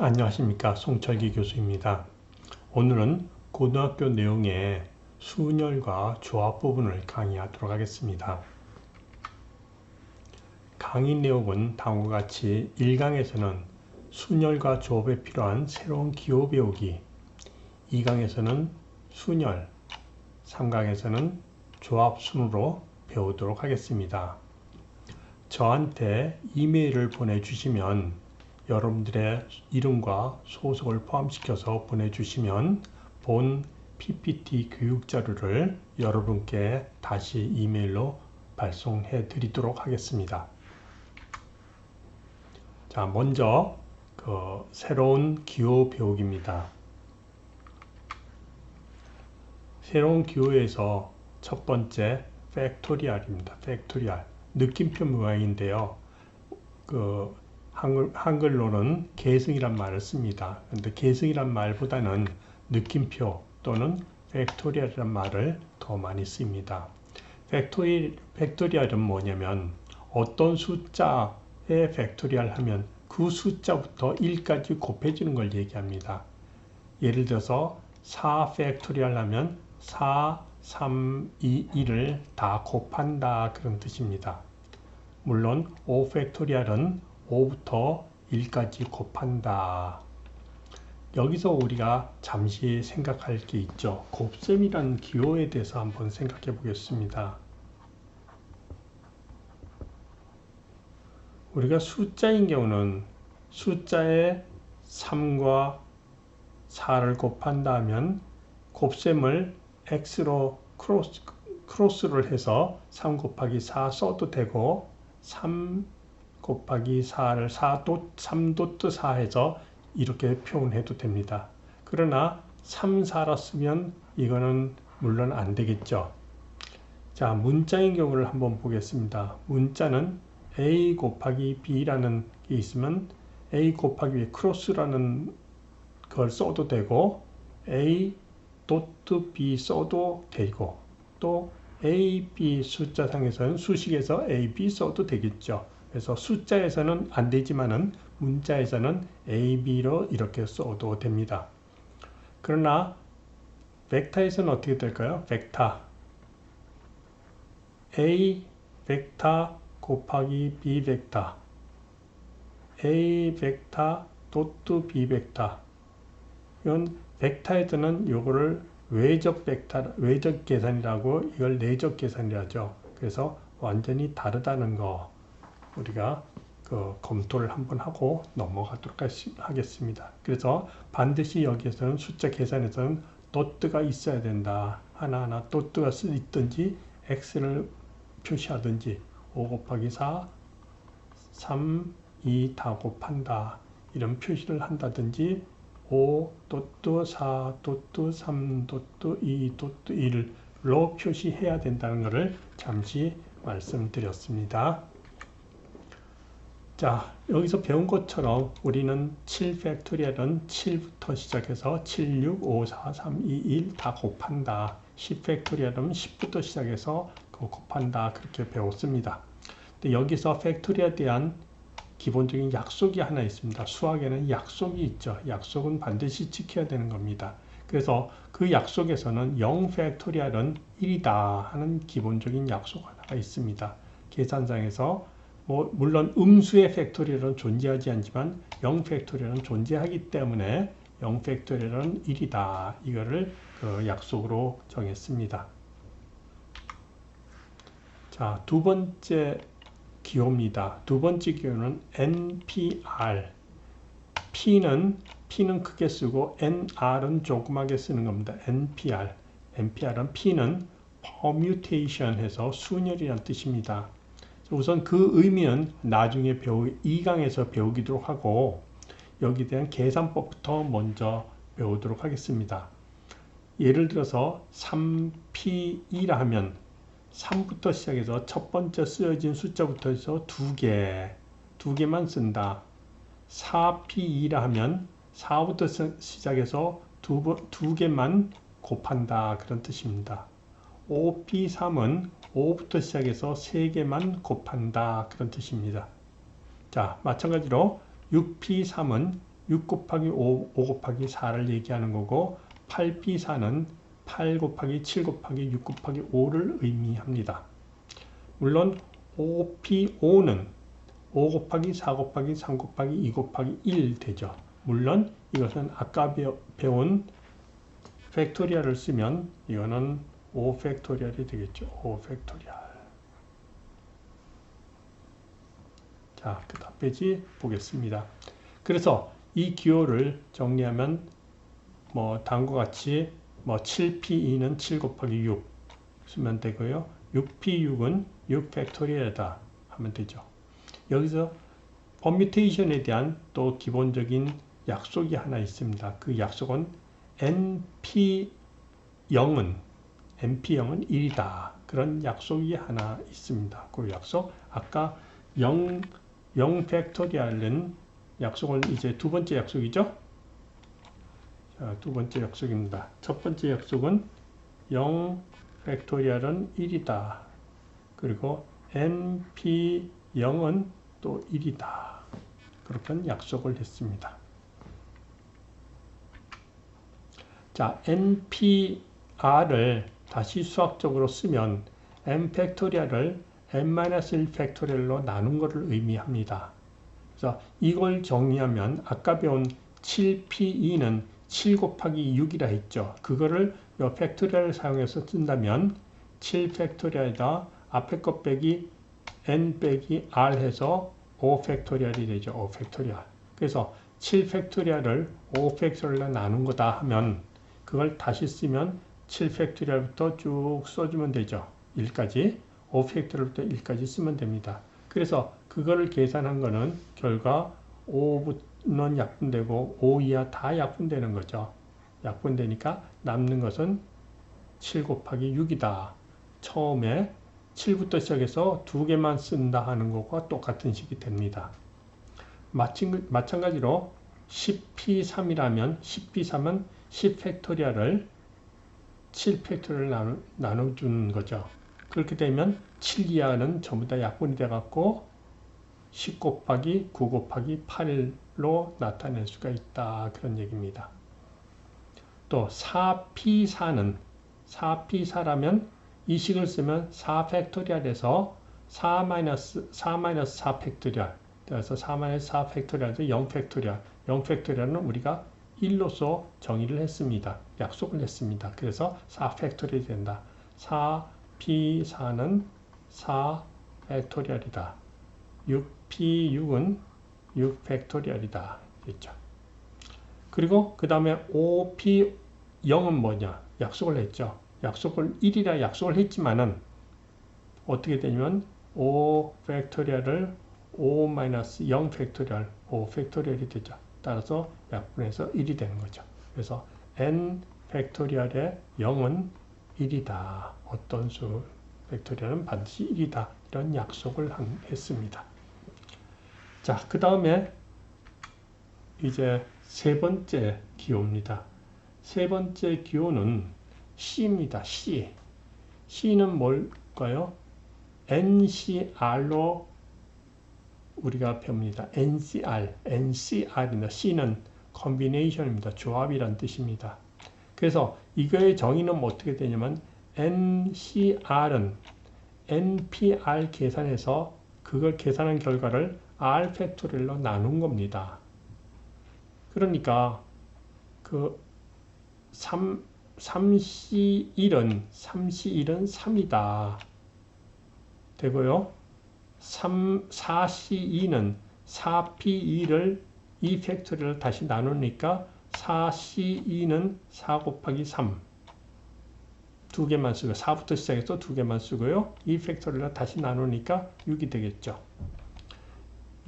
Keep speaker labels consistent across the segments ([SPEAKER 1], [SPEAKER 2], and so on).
[SPEAKER 1] 안녕하십니까 송철기 교수입니다. 오늘은 고등학교 내용의 순열과 조합 부분을 강의하도록 하겠습니다. 강의 내용은 다음과 같이 1강에서는 순열과 조합에 필요한 새로운 기호 배우기 2강에서는 순열 3강에서는 조합 순으로 배우도록 하겠습니다. 저한테 이메일을 보내주시면 여러분들의 이름과 소속을 포함시켜서 보내주시면 본 PPT 교육 자료를 여러분께 다시 이메일로 발송해 드리도록 하겠습니다. 자, 먼저 그 새로운 기호 배우기입니다. 새로운 기호에서 첫 번째 팩토리얼입니다. 팩토리얼 느낌표 모양인데요. 그 한글, 한글로는 계승이란 말을 씁니다. 그런데 계승이란 말보다는 느낌표 또는 팩토리얼이란 말을 더 많이 씁니다. 팩토리, 팩토리얼은 뭐냐면 어떤 숫자의 팩토리얼 하면 그 숫자부터 1까지 곱해지는 걸 얘기합니다. 예를 들어서 4 팩토리얼 하면 4, 3, 2, 1을 다 곱한다 그런 뜻입니다. 물론 5 팩토리얼은 5부터 1까지 곱한다. 여기서 우리가 잠시 생각할 게 있죠. 곱셈이라는 기호에 대해서 한번 생각해 보겠습니다. 우리가 숫자인 경우는 숫자에 3과 4를 곱한다 하면 곱셈을 x로 크로스, 크로스를 해서 3 곱하기 4 써도 되고 3 곱하기 4를 4도 3도트 4 해서 이렇게 표현해도 됩니다. 그러나 3, 4라 쓰면 이거는 물론 안 되겠죠. 자, 문자인 경우를 한번 보겠습니다. 문자는 a 곱하기 b라는 게 있으면 a 곱하기 크로스라는 걸 써도 되고 a 도트 b 써도 되고 또 a, b 숫자상에서는 수식에서 a, b 써도 되겠죠. 그래서 숫자에서는 안 되지만은 문자에서는 A, B로 이렇게 써도 됩니다. 그러나 벡터에서는 어떻게 될까요? 벡터 A 벡터 곱하기 B 벡터 A 벡터 도트 B 벡터 이건 벡터에서는 요거를 외적 벡터 외적 계산이라고 이걸 내적 계산이라죠. 그래서 완전히 다르다는 거 우리가 그 검토를 한번 하고 넘어가도록 하겠습니다. 그래서 반드시 여기에서는 숫자 계산에서는 도트가 있어야 된다. 하나하나 도트가 있든지 x를 표시하든지 5 곱하기 4, 3, 2 다 곱한다. 이런 표시를 한다든지 5 도트 4 도트 3 도트 2 도트 1로 표시해야 된다는 것을 잠시 말씀드렸습니다. 자 여기서 배운 것처럼 우리는 7 팩토리얼은 7부터 시작해서 7, 6, 5, 4, 3, 2, 1 다 곱한다. 10 팩토리얼은 10부터 시작해서 곱한다. 그렇게 배웠습니다. 근데 여기서 팩토리에 대한 기본적인 약속이 하나 있습니다. 수학에는 약속이 있죠. 약속은 반드시 지켜야 되는 겁니다. 그래서 그 약속에서는 0 팩토리얼은 1이다 하는 기본적인 약속 하나가 있습니다. 계산상에서 뭐 물론 음수의 팩토리얼은 존재하지 않지만 0 팩토리얼은 존재하기 때문에 0 팩토리얼은 1이다. 이거를 그 약속으로 정했습니다. 자, 두 번째 기호입니다. 두 번째 기호는 NPR. P는 P는 크게 쓰고 NR은 조그맣게 쓰는 겁니다. NPR. NPR은 P는 permutation 해서 순열이라는 뜻입니다. 우선 그 의미는 나중에 배우 2강에서 배우기도 하고 여기에 대한 계산법부터 먼저 배우도록 하겠습니다. 예를 들어서 3P2라 하면 3부터 시작해서 첫 번째 쓰여진 숫자부터 해서 두 개, 두 개만 쓴다. 4P2라 하면 4부터 시작해서 두, 두 개만 곱한다. 그런 뜻입니다. 5P3은 5부터 시작해서 3개만 곱한다 그런 뜻입니다. 자 마찬가지로 6P3은 6 곱하기 5, 5 곱하기 4를 얘기하는 거고 8p4는 8 곱하기 7 곱하기 6 곱하기 5를 의미합니다. 물론 5p5는 5 곱하기 4 곱하기 3 곱하기 2 곱하기 1 되죠. 물론 이것은 아까 배운 팩토리얼을 쓰면 이거는 5 팩토리얼이 되겠죠. 5 팩토리얼. 자, 그 페이지 보겠습니다. 그래서 이 기호를 정리하면 뭐 다음과 같이 뭐 7p2는 7 곱하기 6 쓰면 되고요. 6p6은 6 팩토리얼이다 하면 되죠. 여기서 퍼뮤테이션에 대한 또 기본적인 약속이 하나 있습니다. 그 약속은 np0은 np0은 1이다. 그런 약속이 하나 있습니다. 그 약속 아까 0, 0 팩토리얼은 약속은 이제 두 번째 약속이죠. 자, 두 번째 약속입니다. 첫 번째 약속은 0 팩토리얼은 1이다. 그리고 np0은 또 1이다. 그렇게 약속을 했습니다. 자, npr을 다시 수학적으로 쓰면 n 팩토리얼을 n-1 팩토리얼로 나눈 것을 의미합니다. 그래서 이걸 정리하면 아까 배운 7p2는 7 곱하기 6이라 했죠. 그거를 요 팩토리얼을 사용해서 쓴다면 7 팩토리얼에다 앞에 것 빼기 n 빼기 r 해서 5 팩토리얼이 되죠. 5 팩토리얼. 그래서 7 팩토리얼을 5 팩토리얼로 나눈 거다 하면 그걸 다시 쓰면 7 팩토리얼부터 쭉 써주면 되죠. 1까지 5 팩토리얼부터 1까지 쓰면 됩니다. 그래서 그거를 계산한 거는 결과 5는 약분되고 5 이하 다 약분되는 거죠. 약분되니까 남는 것은 7 곱하기 6이다. 처음에 7부터 시작해서 두 개만 쓴다 하는 것과 똑같은 식이 됩니다. 마찬가지로 10p3이라면 10p3은 10팩토리얼을 7팩토리얼 나눠, 주는 거죠. 그렇게 되면 7 이하는 전부 다 약분이 돼갖고 10 곱하기 9 곱하기 8로 나타낼 수가 있다. 그런 얘기입니다. 또 4p4는 4p4라면 이 식을 쓰면 4팩토리얼에서 4 마이너스 4 마이너스 4 팩토리얼 그래서 4 마이너스 4 팩토리얼에서 0 팩토리얼 0 팩토리얼은 우리가 1로서 정의를 했습니다. 약속을 했습니다. 그래서 4 팩토리얼이 된다. 4p4는 4 팩토리얼이다. 6p6은 6 팩토리얼이다. 됐죠. 그리고 그 다음에 5p0은 뭐냐? 약속을 했죠. 약속을 1이라 약속을 했지만은 어떻게 되냐면 5 팩토리얼을 5-0 팩토리얼 5 팩토리얼이 되죠. 따라서 약분해서 1이 되는 거죠. 그래서 n 팩토리얼의 0은 1이다. 어떤 수 팩토리얼은 반드시 1이다. 이런 약속을 했습니다. 자, 그 다음에 이제 세 번째 기호입니다. 세 번째 기호는 C입니다. C. C는 뭘까요? NCR로 우리가 봅니다. NCR, NCR입니다. C는 컨비네이션입니다. 조합이란 뜻입니다. 그래서 이거의 정의는 어떻게 되냐면 NCR은 NPR 계산해서 그걸 계산한 결과를 R 팩토리얼로 나눈 겁니다. 그러니까 그 3, 3C1은 3C1은 3이다. 되고요. 3, 4C2는 4P2를 2 팩토리얼 다시 나누니까 4C2는 4 곱하기 3. 두 개만 쓰고 4부터 시작해서 두 개만 쓰고요. 2 팩토리얼 다시 나누니까 6이 되겠죠.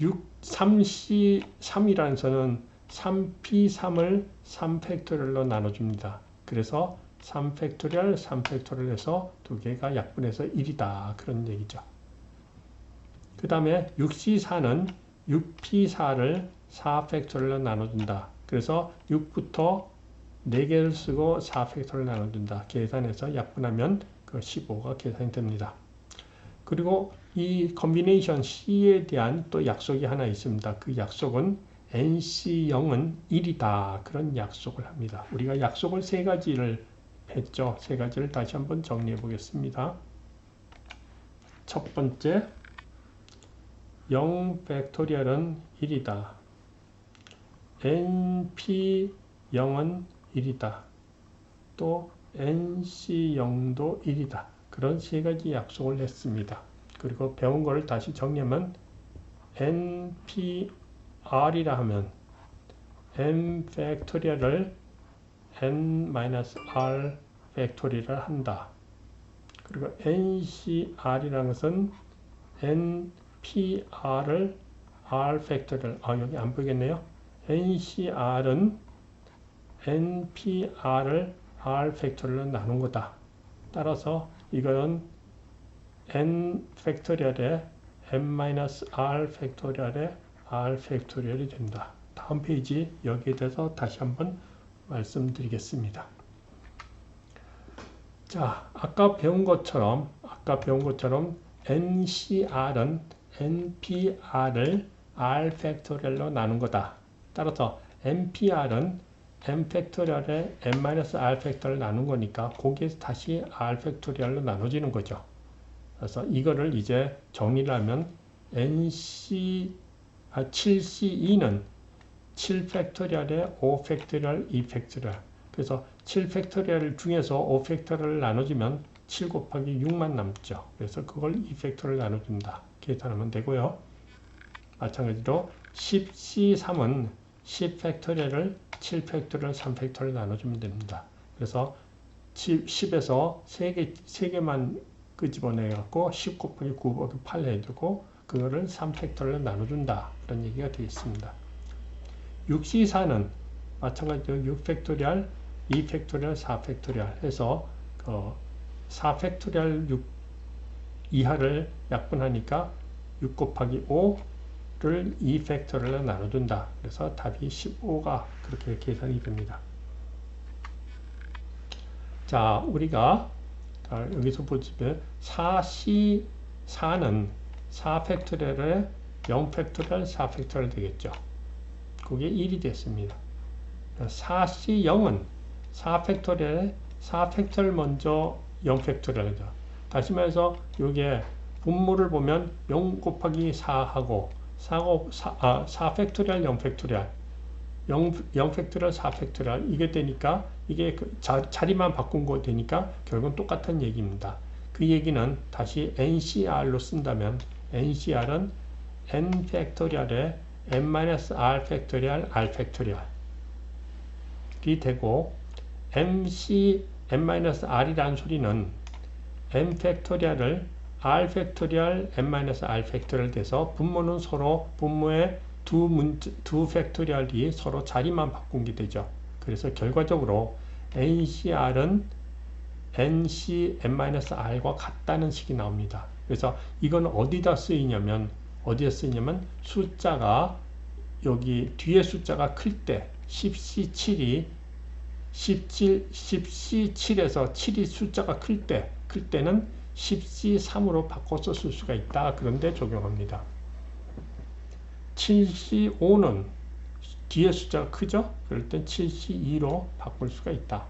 [SPEAKER 1] 6, 3C, 3이라는 선은 3P3을 3팩토리얼로 나눠줍니다. 그래서 3팩토리얼, 3팩토리얼 해서 두 개가 약분해서 1이다. 그런 얘기죠. 그 다음에 6C4는 6P4를 4팩토리얼로 나눠준다. 그래서 6부터 4개를 쓰고 4팩토리얼 나눠준다. 계산해서 약분하면 그 15가 계산이 됩니다. 그리고 이 컨비네이션 C에 대한 또 약속이 하나 있습니다. 그 약속은 NC0은 1이다. 그런 약속을 합니다. 우리가 약속을 세 가지를 했죠. 세 가지를 다시 한번 정리해 보겠습니다. 첫 번째, 0 팩토리얼은 1이다. NP0은 1이다. 또 NC0도 1이다. 그런 세 가지 약속을 했습니다. 그리고 배운 거를 다시 정리하면 NPR이라 하면 n 팩토리얼을 n-r 팩토리를 한다. 그리고 NCR이라는 것은 NPR을 R 팩토리를 아 여기 안 보이겠네요. NCR은 NPR을 R 팩토리로 나눈 거다. 따라서 이거는 N 팩토리얼에 n-r 팩토리얼에 r 팩토리얼이 된다. 다음 페이지 여기에 대해서 다시 한번 말씀드리겠습니다. 자, 아까 배운 것처럼 아까 배운 것처럼 NCR은 NPR을 R 팩토리얼로 나눈 거다. 따라서 NPR은 n 팩토리얼에 n-r 팩토리얼 나눈 거니까 거기에서 다시 r 팩토리얼로 나눠지는 거죠. 그래서 이거를 이제 정리를 하면 NC 아, 7C2는 7 팩토리얼에 5 팩토리얼, 2 팩토리얼. 그래서 7 팩토리얼 중에서 5 팩토리얼을 나눠주면 7 곱하기 6만 남죠. 그래서 그걸 2 팩토리얼 나눠준다. 계산하면 되고요. 마찬가지로 10C3은 10 팩토리얼을 7 팩토리얼, 3 팩토리얼 나눠주면 됩니다. 그래서 10 에서 3개, 3개만 끄집어내갖고 10 곱하기 9 곱하기 8 해주고 그거를 3 팩토리얼로 나눠준다. 그런 얘기가 되겠습니다. 6C4는 마찬가지로 6 팩토리얼, 2 팩토리얼, 4 팩토리얼 해서 어, 4 팩토리얼 6 이하를 약분하니까 6 곱하기 5를 2 팩토리얼로 나눠준다. 그래서 답이 15가 그렇게 계산이 됩니다. 자, 우리가 여기서 보시면 4C 4는 4 팩토리얼에 0 팩토리얼, 4 팩토리얼 되겠죠. 그게 1이 됐습니다. 4C 0은 4 팩토리얼에 4 팩토리얼 먼저 0 팩토리얼이죠. 다시 말해서 이게 분모를 보면 0 곱하기 4하고 4, 4, 아, 4 팩토리얼, 0 팩토리얼 0, 0 팩토리얼, 4 팩토리얼 이게 되니까 이게 그 자, 자리만 바꾼 거 되니까 결국은 똑같은 얘기입니다. 그 얘기는 다시 NCR로 쓴다면 NCR은 n 팩토리얼에 n-r 팩토리얼 r 팩토리얼이 되고 MC n-r이라는 소리는 n 팩토리얼을 r 팩토리얼 n-r 팩토리얼 돼서 분모는 서로 분모의 두, 문자, 두 팩토리얼이 서로 자리만 바꾼 게 되죠. 그래서 결과적으로 NCR은 NC n-r과 같다는 식이 나옵니다. 그래서 이건 어디다 쓰이냐면 어디에 쓰이냐면 숫자가 여기 뒤에 숫자가 클 때 10C7이 17, 10C7에서 7이 숫자가 클 때, 클 때는 10C3으로 바꿔서 쓸 수가 있다. 그런데 적용합니다. 7C5는 뒤에 숫자가 크죠? 그럴 땐 7C2로 바꿀 수가 있다.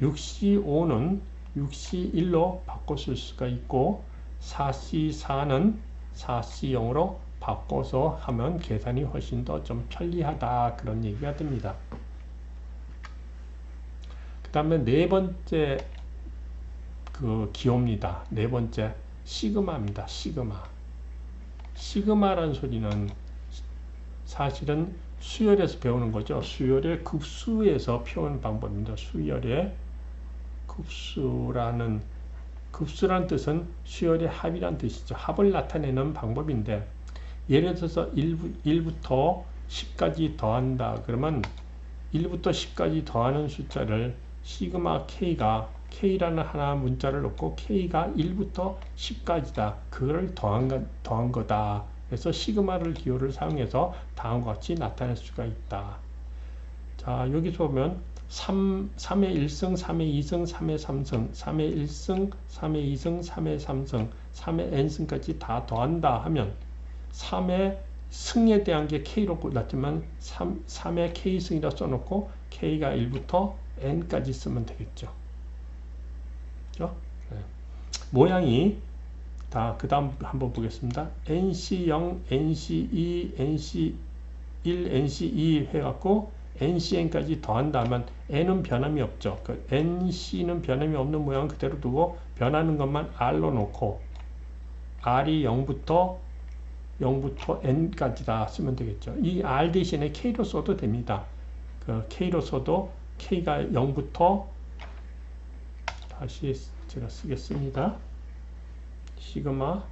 [SPEAKER 1] 6C5는 6C1로 바꿔 쓸 수가 있고 4C4는 4C0으로 바꿔서 하면 계산이 훨씬 더 좀 편리하다 그런 얘기가 됩니다. 그 다음에 네 번째 그 기호입니다. 네 번째 시그마입니다. 시그마. 시그마란 소리는 사실은 수열에서 배우는 거죠. 수열의 급수에서 표현 방법입니다. 수열의 급수라는 급수란 뜻은 수열의 합이란 뜻이죠. 합을 나타내는 방법인데 예를 들어서 1, 부 터 10까지 더한다. 그러면 1부터 10까지 더하는 숫자를 시그마 K가 K라는 하나 문자를 놓고 K가 1부터 10까지다. 그걸 더한, 더한 거다. 그래서 시그마를 기호를 사용해서 다음과 같이 나타낼 수가 있다. 자, 여기서 보면 3, 3의 1승, 3의 2승, 3의 3승, 3의 1승, 3의 2승, 3의 3승, 3의 n승까지 다 더한다 하면 3의 승에 대한 게 K로 났지만 3, 3의 K승이라 써놓고 K가 1부터 N까지 쓰면 되겠죠. 그죠? 네. 모양이 다 그 다음 한번 보겠습니다. NC0, NC2, NC1, NC2 해갖고 NCN까지 더한다면 N은 변함이 없죠. 그 NC는 변함이 없는 모양 그대로 두고 변하는 것만 R로 놓고 R이 0부터 0부터 n까지 다 쓰면 되겠죠. 이 r 대신에 k로 써도 됩니다. 그 k로 써도 k가 0부터 다시 제가 쓰겠습니다. 시그마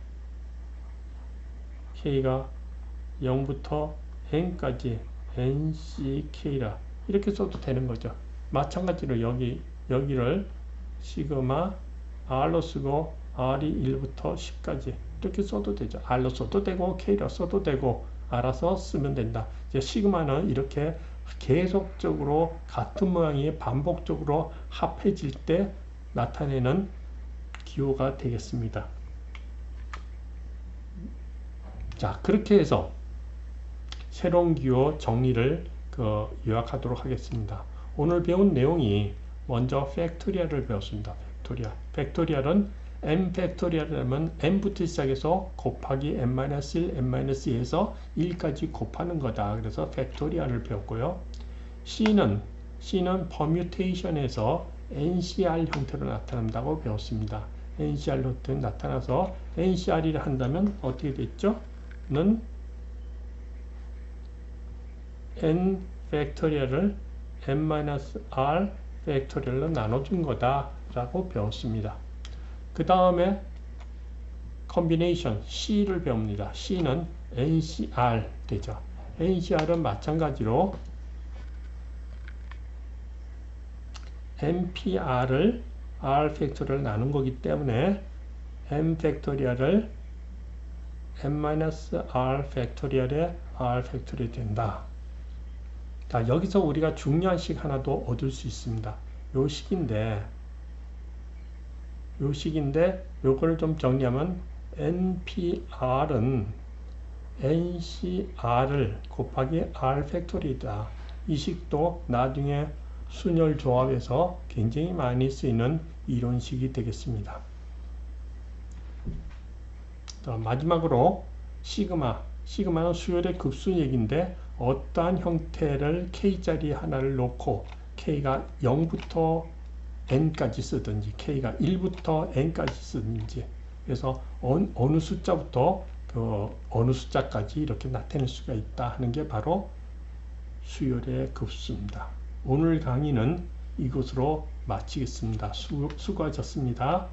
[SPEAKER 1] k가 0부터 n까지 nck라 이렇게 써도 되는 거죠. 마찬가지로 여기 여기를 시그마 r로 쓰고 r이 1부터 10까지 이렇게 써도 되죠. R로 써도 되고 K로 써도 되고 알아서 쓰면 된다. 이제 시그마는 이렇게 계속적으로 같은 모양이 반복적으로 합해질 때 나타내는 기호가 되겠습니다. 자 그렇게 해서 새로운 기호 정리를 그 요약하도록 하겠습니다. 오늘 배운 내용이 먼저 팩토리얼을 배웠습니다. 팩토리얼. 팩토리얼은 m 팩토리얼이라면 m부터 시작해서 곱하기 n-1, n-2에서 1까지 곱하는 거다. 그래서 팩토리얼을 배웠고요. c는 c는 퍼뮤테이션에서 ncr 형태로 나타난다고 배웠습니다. ncr 형태로 나타나서 ncr이라 한다면 어떻게 됐죠? 는 n 팩토리얼을 n-r 팩토리얼로 나눠준 거다 라고 배웠습니다. 그 다음에 컨비네이션 C를 배웁니다. C는 NCR 되죠. NCR은 마찬가지로 NPR을 R 팩토리얼 나눈 거기 때문에 M 팩토리얼을 M-R 팩토리얼의 R 팩토리얼이 된다. 자, 여기서 우리가 중요한 식 하나도 얻을 수 있습니다. 요 식인데 요 식인데 요걸 좀 정리하면 NPR은 NCR을 곱하기 R 팩토리다. 이 식도 나중에 순열 조합에서 굉장히 많이 쓰이는 이론식이 되겠습니다. 마지막으로 시그마. 시그마는 수열의 급수 얘기인데 어떠한 형태를 K자리 하나를 놓고 K가 0부터 n까지 쓰든지 k가 1부터 n까지 쓰든지 그래서 어느 숫자부터 그 어느 숫자까지 이렇게 나타낼 수가 있다 하는 게 바로 수열의 급수입니다. 오늘 강의는 이것으로 마치겠습니다. 수, 수고하셨습니다.